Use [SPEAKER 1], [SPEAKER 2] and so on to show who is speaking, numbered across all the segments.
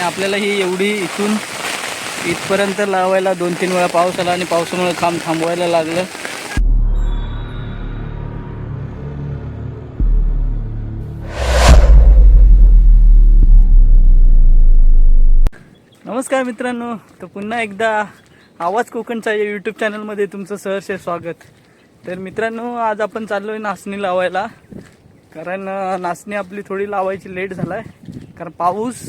[SPEAKER 1] आपल्याला ही एवढी इथून इथपर्यंत लावायला दोन तीन वेळा पाऊस आला आणि पावसामुळे काम थांबवायला लागलं. नमस्कार मित्रांनो तर पुन्हा एकदा आवाज कोकणच्या या यूट्यूब चॅनलमध्ये तुमचं सहर्ष स्वागत. तर मित्रांनो आज आपण चाललो आहे नाचणी लावायला. कारण नाचणी आपली थोडी लावायची लेट झाला आहे कारण पाऊस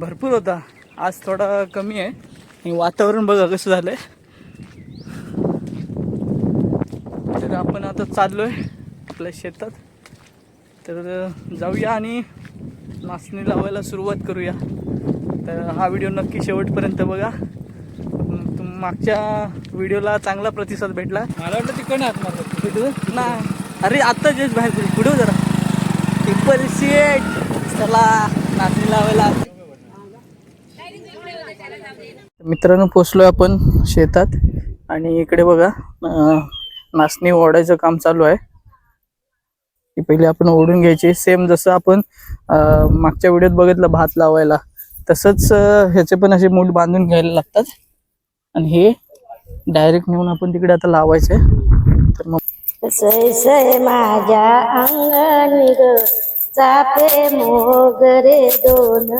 [SPEAKER 1] भरपूर होता. आज थोडा कमी आहे. आणि वातावरण बघा कसं झालं आहे तर आपण आता चाललो आहे आपल्या शेतात. तर जाऊया आणि नाचणी लावायला सुरुवात करूया. तर हा व्हिडिओ नक्की शेवटपर्यंत बघा. मागच्या व्हिडिओला चांगला प्रतिसाद भेटला.
[SPEAKER 2] मला वाटलं तिकडे आतमध्ये.
[SPEAKER 1] कुठं नाही. अरे आत्ता जस्ट बाहेर पुढे जरा. टिप्पल शेट चला नाचणी लावायला मित्रांनो पोचलोय आपण शेतात. आणि इकडे बघा नाचणी ओढायचं काम चालू आहे. ती पहिले आपण ओढून घ्यायची. सेम जसं आपण मागच्या व्हिडिओत बघितलं भात लावायला तसंच ह्याचे पण असे मूठ बांधून घ्यायला लागतात. आणि हे डायरेक्ट नेऊन आपण तिकडे आता लावायचे तर मग
[SPEAKER 3] सै सै माझ्या अंगणी चापे मोगरे दोन.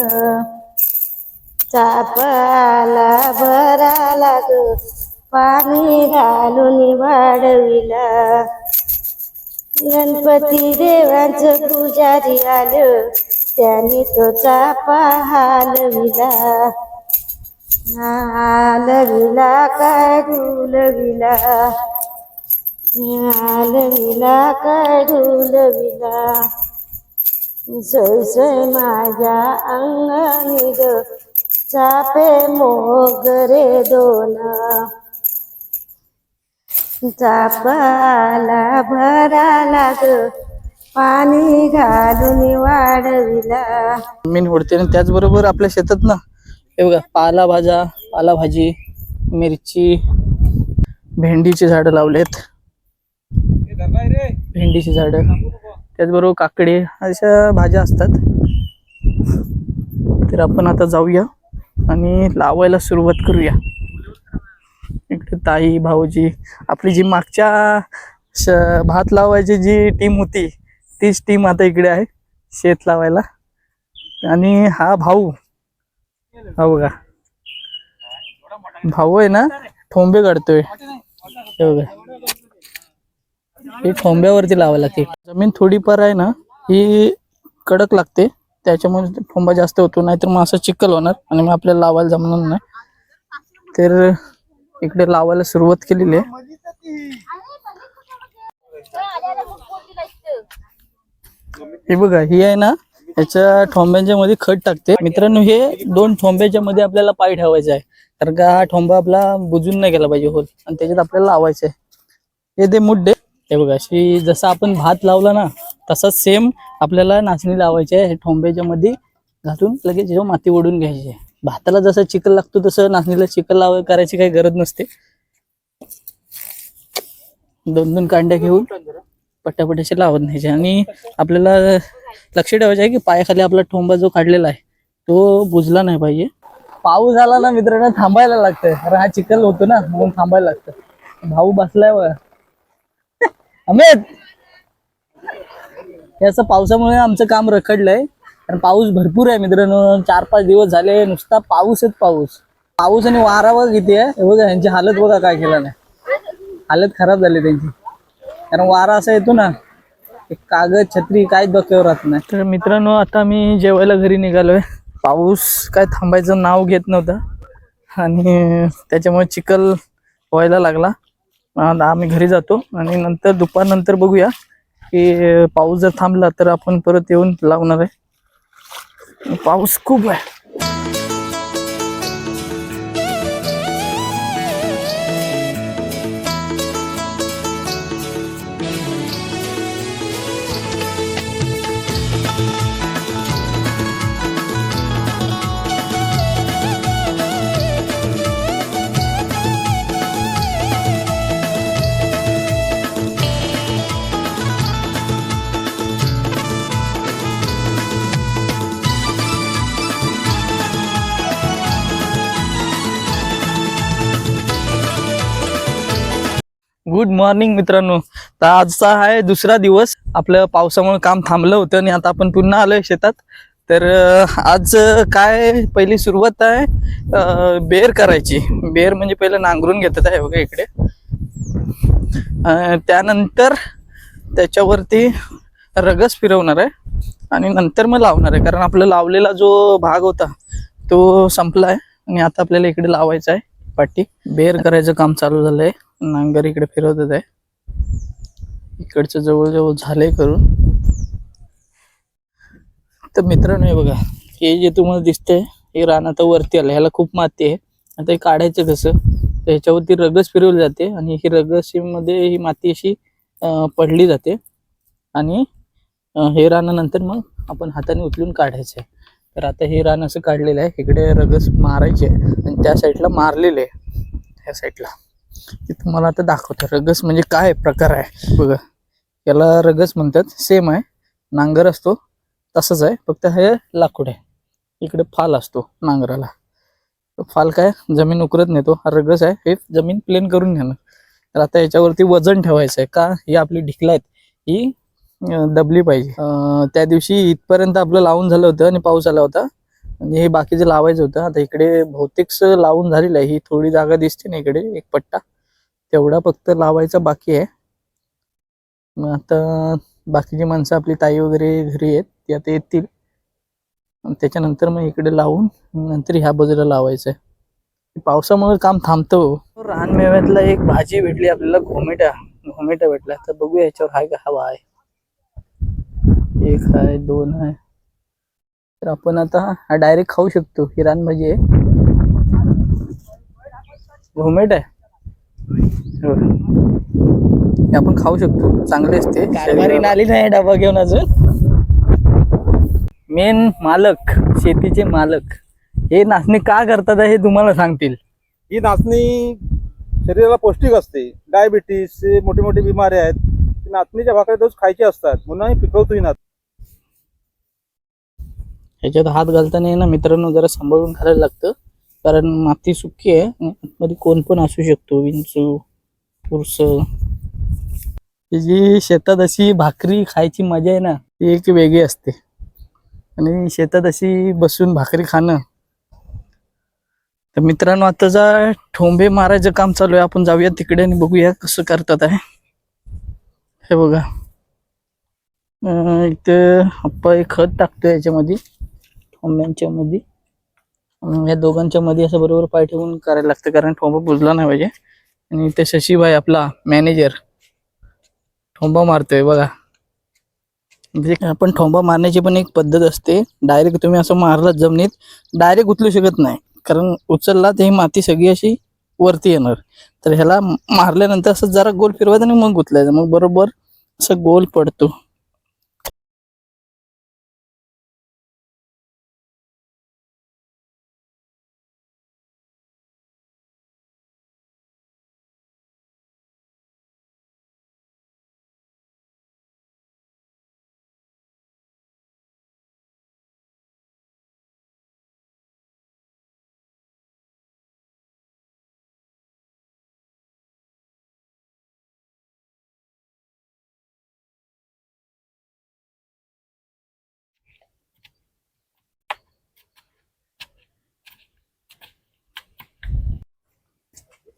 [SPEAKER 3] चापाला भरा लाग पाणी घालून वाढविला. गणपती देवांचं पुजारी आलं. त्याने तो चापा हालविला. हालविला काय डुलविला? हालविला काय सोय माझ्या अंगणी ग. चापे मोगरे दोना. चापाला भरा लाग पाणी घालून वाढविला.
[SPEAKER 1] जमीन होडते आणि त्याचबरोबर आपल्या शेतात ना हे बघा पालाभाज्या पालाभाजी मिरची भेंडीची झाडं लावलेत. भेंडीची झाडं त्याचबरोबर काकडी अशा भाज्या असतात. तर आपण आता जाऊया. आणि लावायला सुरुवात करूया. इकडे ताई भाऊजी आपली जी मागच्या श- भात लावायची जी टीम होती तीच टीम आता इकडे आहे शेत लावायला. आणि हा भाऊ हा बघा. भाऊ आहे ना ठोंबे काढतोय. हे बघा. ठोंब्यावरती लावायला लागते. जमीन थोडीफार आहे ना ही कडक लागते. त्याच्यामुळे फोंबा जास्त होतो नाहीतर मग असं चिखल होणार आणि मग आपल्याला लावायला जमणार नाही. तर इकडे लावायला सुरुवात केलेली आहे. हे बघा ही आहे ना याच्या ठोंब्यांच्या मध्ये खत टाकते. मित्रांनो हे दोन ठोंब्याच्या मध्ये आपल्याला पाय ठेवायचा आहे. कारण का हा ठोंबा आपला बुजून नाही गेला पाहिजे होल आणि त्याच्यात आपल्याला लावायचं आहे. हे ते मुड्डे. हे बघा अशी जसं आपण भात लावला ना तसाच सेम आपल्याला नाचणी लावायची आहे. हे ठोंब्याच्या मध्ये घालून लगेच जेव्हा माती ओढून घ्यायची. आहे भाताला जसं चिखल लागतो तसं नाचणीला चिखल लाव करायची काही गरज नसते. दोन दोन कांड्या घेऊन पट्ट्यापट्ट्याशी लावत न्यायचे. आणि आपल्याला लक्ष ठेवायचं आहे की पायाखाली आपला ठोंबा जो काढलेला आहे तो बुजला नाही पाहिजे. पाऊस आला ना मित्रांनो थांबायला लागतंय. कारण हा चिखल होतो ना म्हणून थांबायला लागतं. भाऊ बसलाय बघा. अमित! असं पावसामुळे आमचं काम रखडलंय. कारण पाऊस भरपूर आहे मित्रांनो. चार पाच दिवस झाले नुसता पाऊसच पाऊस. पाऊस आणि वारा बघा किती आहे? बघा यांची हालत बघा काय केलं नाही. हालत खराब झाली त्यांची. कारण वारा असा येतो ना एक कागद छत्री काय डोक्यावर राहत नाही. तर मित्रांनो आता मी जेवायला घरी निघालोय. पाऊस काय थांबायचं नाव घेत नव्हता. आणि त्याच्यामुळे चिखल व्हायला लागला. आम्ही घरी जातो आणि नंतर दुपारनंतर बघूया की पाऊस जर थांबला तर आपण परत येऊन लावणार आहे. पाऊस खूप आहे. गुड मॉर्निंग मित्रांनो. तर आजचा आहे दुसरा दिवस. आपलं पावसामुळे काम थांबलं होतं आणि आता आपण पुन्हा आलोय शेतात. तर आज काय पहिली सुरुवात आहे? बेर करायची. बेर म्हणजे पहिलं नांगरून घेतात आहे बघा इकडे. त्यानंतर त्याच्यावरती रगस फिरवणार आहे आणि नंतर मग लावणार आहे. कारण आपला लावलेला जो भाग होता तो संपला आहे आणि आता आपल्याला इकडे लावायचा आहे. पाठी बेर करायचं काम चालू झालंय. नांगर इकडे फिरवत आहे. इकडचं जवळजवळ झालंय करून. तर मित्रांनो हे बघा हे जे तुम्हाला दिसतंय हे रान आता वरती आलं ह्याला खूप माती आहे. आता हे काढायचं कसं? तर ह्याच्यावरती रगस फिरवली जाते आणि ही रगसीमध्ये ही माती अशी पडली जाते. आणि हे रानानंतर मग आपण हाताने उचलून काढायचं आहे. तर आता हे रान असं काढलेलं आहे. इकडे रगस मारायचे आणि त्या साईडला मारलेले आहे. ह्या साईडला. ते तुम्हाला आता दाखवतो. रगस म्हणजे काय प्रकार आहे. बघा. याला रगस म्हणतात. सेम आहे. नांगर असतो. तसंच आहे. फक्त हे लाकूड आहे. इकडे फाल असतो नांगराला. फाल काय? जमीन उकरत नेतो. हा रगस आहे. हे जमीन प्लेन करून घेणं. तर आता याच्यावरती वजन ठेवायचं आहे. का? ही आपली ढिकला आहेत. ही दबली पाहिजे. त्या दिवशी इथपर्यंत आपलं लावून झालं होतं आणि पाऊस आला होता. आणि हे बाकीचं लावायचं होतं आता इकडे बहुतेकच लावून झालेलं आहे. ही थोडी जागा दिसते ना इकडे एक पट्टा. तेवढा फक्त लावायचा बाकी आहे. मग आता बाकीची माणसं आपली ताई वगैरे घरी आहेत ती आता येतील. त्याच्यानंतर मग इकडे लावून नंतर ह्या बाजूला लावायचं आहे. पावसामुळे काम थांबतं हो. रानमेव्यातला एक भाजी भेटली आपल्याला घोमेटा. घोमेटा भेटला. तर बघूया याच्यावर हाय का हवा आहे. एक आहे दोन आहे तर आपण आता हा डायरेक्ट खाऊ शकतो. ही रानभाजी आहे घोमेट आहे. हो. आपण खाऊ शकतो. चांगले असते. आली नाही डबा घेऊन अजून. मेन मालक शेतीचे मालक. हे नाचणी का करतात हे तुम्हाला सांगतील.
[SPEAKER 2] ही नाचणी शरीराला पौष्टिक असते. डायबिटीस मोठे मोठे बिमारी आहेत. नाचणीच्या भाकऱ्या रोज खायची असतात. म्हणून पिकवतो ही नाचणी.
[SPEAKER 1] याच्यात हात घालताना आहे ना मित्रांनो जरा सांभाळून घालायला लागतं. कारण माती सुकी आहे आतमध्ये कोण पण असू शकतो विंचू पुरस ही जी शेतात अशी भाकरी खायची मजा आहे ना ती एक वेगळी असते. आणि शेतात अशी बसून भाकरी खाणं. तर मित्रांनो आता जा ठोंबे मारायचं काम चालू आहे. आपण जाऊया तिकडे आणि बघूया कसं करतात आहे. हे बघा. इथे इथं आप्पा एक खत टाकतो याच्यामध्ये. ठोंब्यांच्या मध्ये या दोघांच्या मध्ये असं बरोबर पाय ठेवून करायला लागतं कारण ठोंबा बुजला नाही पाहिजे. आणि ते शशीभाई आपला मॅनेजर ठोंबा मारतोय बघा. म्हणजे आपण ठोंबा मारण्याची पण एक पद्धत असते. डायरेक्ट तुम्ही असं मारलात जमिनीत डायरेक्ट उचलू शकत नाही. कारण उचलला तर ही माती सगळी अशी वरती येणार. तर ह्याला मारल्यानंतर असं जरा गोल फिरवायचं आणि मग उचलायचं. मग बरोबर असं गोल पडतो.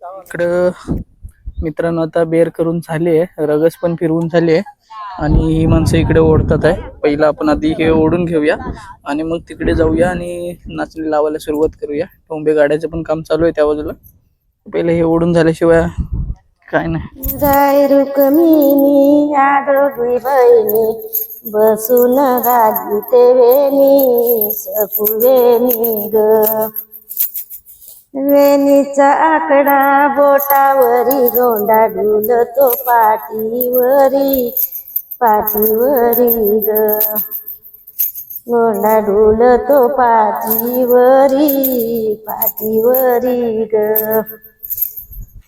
[SPEAKER 1] इकडं मित्रांनो आता बेर करून झाली आहे रगस पण फिरवून झाली आहे आणि ही माणसं इकडे ओढतात आहे. पहिला आपण आधी हे ओढून घेऊया आणि मग तिकडे जाऊया आणि नाचणी लावायला सुरुवात करूया. टोंबे गाड्याचं पण काम चालू आहे त्या बाजूला. पहिले हे ओढून झाल्याशिवाय काय नाही.
[SPEAKER 3] जाय रुक्मिणी या दोघी बहिणी बसून वेणी सकुवेणी ग. वेणीचा आकडा बोटावरी गोंडा डुलतो पाठीवरी पाठीवरी ग. गोंडा डुलतो पाठीवरी पाठीवरी ग.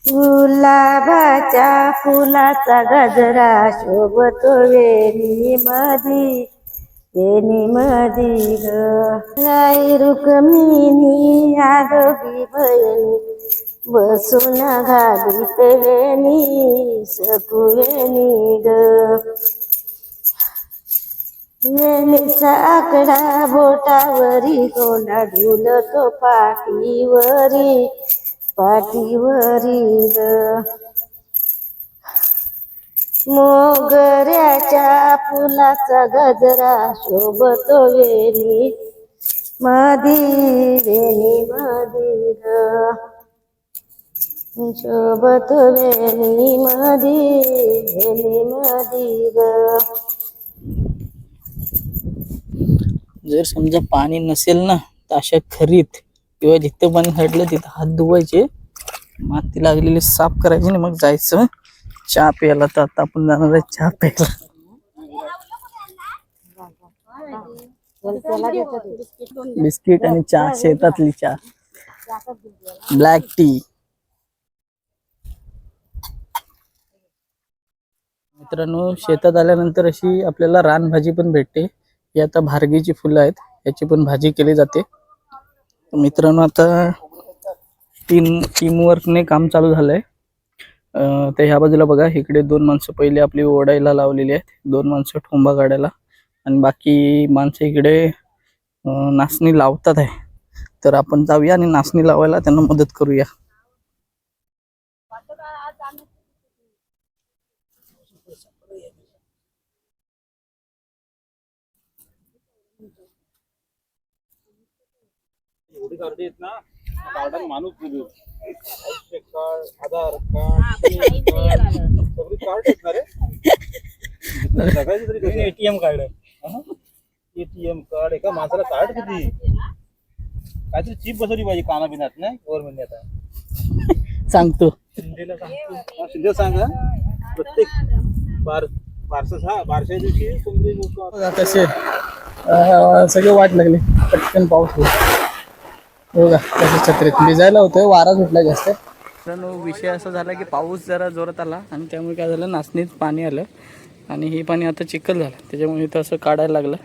[SPEAKER 3] गुलाबाच्या फुलाचा गजरा शोभतो वेणी मधी वेणी मधी ग गाई रुक्मिणी या दोघी बहिणी बसून घालीत वेणी सकुवेणी ग वेणीचा आकडा बोटावरी कोंडा ढुलतो पाठीवरी पाठीवरी ग मोगऱ्याच्या फुलाचा गजरा शोभतो वेणी मादी वेणी मधी ग शोभतो वेणी मधी वेणी मधी ग
[SPEAKER 1] जर समजा पाणी नसेल ना तर अशा खरीत किंवा जिथं पाणी हटलं तिथं हात धुवायचे. माती लागलेली साफ करायची आणि मग जायचं. चहा प्यायला तर आता आपण जाणार आहे चहा प्यायला. बिस्किट आणि चहा शेतातली चहा. ब्लॅक टी मित्रांनो शेतात आल्यानंतर अशी आपल्याला रानभाजी पण भेटते. ही आता भारगीची फुलं आहेत याची पण भाजी केली जाते. मित्रांनो आता टीम टीमवर्कने काम चालू झालंय. तर ह्या बाजूला बघा इकडे दोन माणसं पहिले आपली ओढायला लावलेली आहेत. दोन माणसं ठोंबा काढायला आणि बाकी माणसं इकडे नाचणी लावतात आहे. तर आपण जाऊया आणि नाचणी लावायला त्यांना मदत करूया.
[SPEAKER 2] एवढी गर्दी ना. कार्डात माणूस दिली आयुष्य कार्ड आधार कार्ड कार्ड, सगळी कार्ड आहेत ना रे जगायची तरी कशी एटीएम कार्ड एटीएम कार्ड एका माणसाला कार्ड किती काहीतरी चीप बसवली पाहिजे काना बिनात नाही? गव्हर्नमेंटने आता.
[SPEAKER 1] सांगतो.
[SPEAKER 2] शिंदेला सांगतो शिंदे सांगा प्रत्येक बार बारसा हा बारशा दिवशी
[SPEAKER 1] बघा कसे सगळे वाट लागले. पटकन पाऊस होईल. बघा कसे छत्रीत भिजायला होतं वारा सुटला जास्त. मित्रांनो विषय असा झाला की पाऊस जरा जोरात आला आणि त्यामुळे काय झालं नाचणीत पाणी आलं. आणि हे पाणी आता चिखल झालं. त्याच्यामुळे इथं असं काढायला लागलं.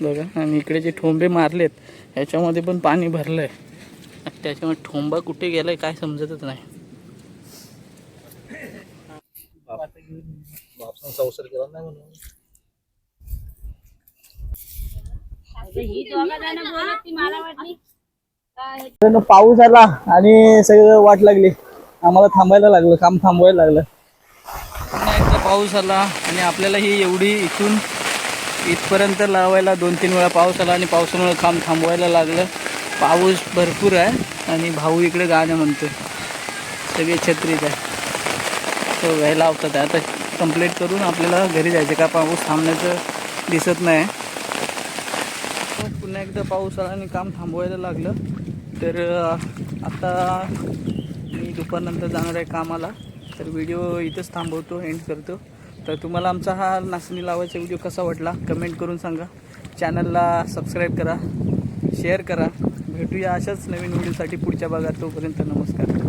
[SPEAKER 1] बघा आणि इकडे जे ठोंबे मारलेत ह्याच्यामध्ये पण पाणी भरलंय. आणि त्याच्यामुळे ठोंबा कुठे गेलाय काय समजतच नाही.
[SPEAKER 2] संसार केला नाही म्हणून
[SPEAKER 1] मित्रांनो, पाऊस आला आणि सगळं वाट लागली. आम्हाला थांबायला लागलं काम थांबवायला लागलं. एकदा पाऊस आला आणि आपल्याला ही एवढी इथून इथपर्यंत लावायला दोन तीन वेळा पाऊस आला आणि पावसामुळे काम थांबवायला लागलं. पाऊस भरपूर आहे आणि भाऊ इकडे गाणं म्हणतोय सगळे छत्रीत आहे. तो घ्यायला लावतात. आता कंप्लीट करून आपल्याला घरी जायचं का? पाऊस थांबण्याचं दिसत नाही. पुन्हा एकदा पाऊस आला आणि काम थांबवायला लागलं. तर आता मी दुपारनंतर जाणार आहे कामाला. तर व्हिडिओ इथंच थांबवतो एंड करतो. तर तुम्हाला आमचा हा नाचणी लावायचा व्हिडिओ कसा वाटला कमेंट करून सांगा. चॅनलला सबस्क्राईब करा शेअर करा. भेटूया अशाच नवीन व्हिडिओसाठी पुढच्या भागात. तोपर्यंत नमस्कार.